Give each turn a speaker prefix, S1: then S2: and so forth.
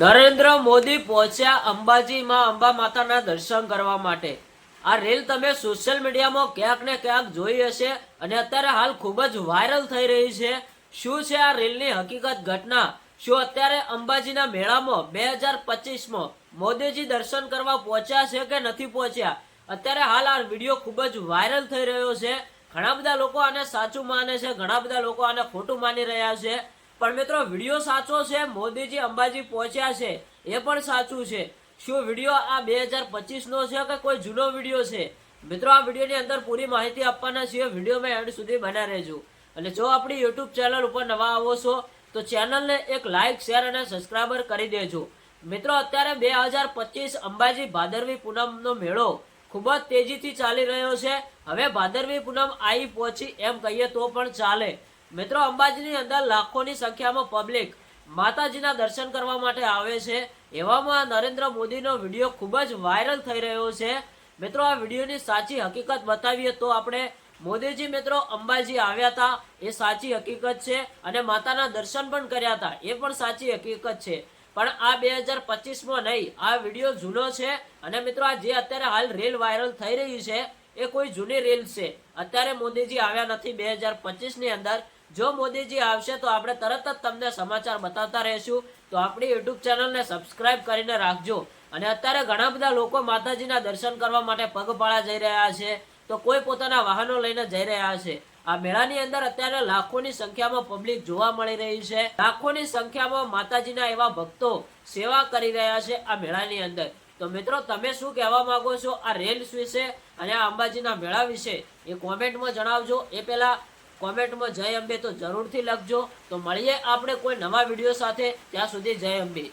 S1: નરેન્દ્ર મોદી પહોંચ્યા અંબાજીમાં અંબા માતાના દર્શન કરવા માટે. આ રેલ તમે સોશિયલ મીડિયામાં ક્યાંક ને ક્યાંક જોઈ હશે અને અત્યારે હાલ ખૂબ જ વાયરલ થઈ રહી છે. શું છે આ રેલની હકીકત ઘટના? શું અત્યારે અંબાજીના મેળામાં બે હજાર પચીસમાં મોદીજી દર્શન કરવા પહોંચ્યા છે કે નથી પહોંચ્યા? અત્યારે હાલ આ વીડિયો ખૂબ જ વાયરલ થઈ રહ્યો છે. ઘણા બધા લોકો આને સાચું માને છે, ઘણા બધા લોકો આને ખોટું માની રહ્યા છે. પણ મિત્રો, વીડિયો સાચો છે, મોદીજી અંબાજી પહોંચ્યા છે, એ પણ સાચું છે. શું વીડિયો આ બે હજાર પચીસનો છે કે કોઈ જૂનો વીડિયો છે? મિત્રો, આ વિડીયોની અંદર પૂરી માહિતી આપવાના છીએ. વિડીયોમાં એન્ડ સુધી બના રહેજો. અને જો આપણી યુટ્યુબ ચેનલ ઉપર નવા આવો છો, તો ચેનલને એક લાઇક શેર અને સબસ્ક્રાઈબર કરી દેજો. મિત્રો, અત્યારે બે હજાર પચીસ અંબાજી ભાદરવી પૂનમનો મેળો ખૂબ જ તેજીથી ચાલી રહ્યો છે. હવે ભાદરવી પૂનમ આવી પહોંચી એમ કહીએ તો પણ ચાલે. મિત્રો, અંબાજીની અંદર લાખોની સંખ્યામાં પબ્લિક માતાજીના દર્શન કરવા માટે આવે છે. એવામાં નરેન્દ્ર મોદીનો વીડિયો ખૂબ જ વાયરલ થઈ રહ્યો છે. મિત્રો, આ વિડીયોની સાચી હકીકત બતાવીએ તો આપણે મોદીજી મિત્રો અંબાજી આવ્યા હતા. એ સાચી હકીકત છે અને માતાના દર્શન પણ કર્યા હતા. એ પણ સાચી હકીકત છે. પણ આ બે હજાર પચીસમાં નહીં, આ વીડિયો જૂનો છે અને મિત્રો, આ જે અત્યારે હાલ રેલ વાયરલ થઈ રહી છે, એ કોઈ જૂની રેલ છે. અત્યારે મોદીજી આવ્યા નથી બે હજાર પચીસની અંદર. જો મોદીજી આવશે તો આપણે તરત જ તમને સમાચાર બતાવતા રહીશું. તો આપણી યુટ્યુબ ચેનલને સબસ્ક્રાઇબ કરીને રાખજો. અને અત્યારે ઘણા બધા લોકો માતાજીના દર્શન કરવા માટે પગપાળા જઈ રહ્યા છે. તો કોઈ પોતાના વાહનો લઈને જઈ રહ્યા છે. આ મેળાની અંદર અત્યારે લાખોની સંખ્યામાં પબ્લિક જોવા મળી રહી છે. લાખોની સંખ્યામાં માતાજીના એવા ભક્તો સેવા કરી રહ્યા છે આ મેળાની અંદર. તો મિત્રો, તમે શું કહેવા માંગો છો આ રેલ્સ વિશે અને આ અંબાજીના મેળા વિશે? એ કોમેન્ટમાં જણાવજો. એ પહેલા કોમેન્ટમાં જય અંબે તો જરૂરથી લખજો. તો મળીએ આપણે કોઈ નવા વીડિયો સાથે. ત્યાં સુધી જય અંબે.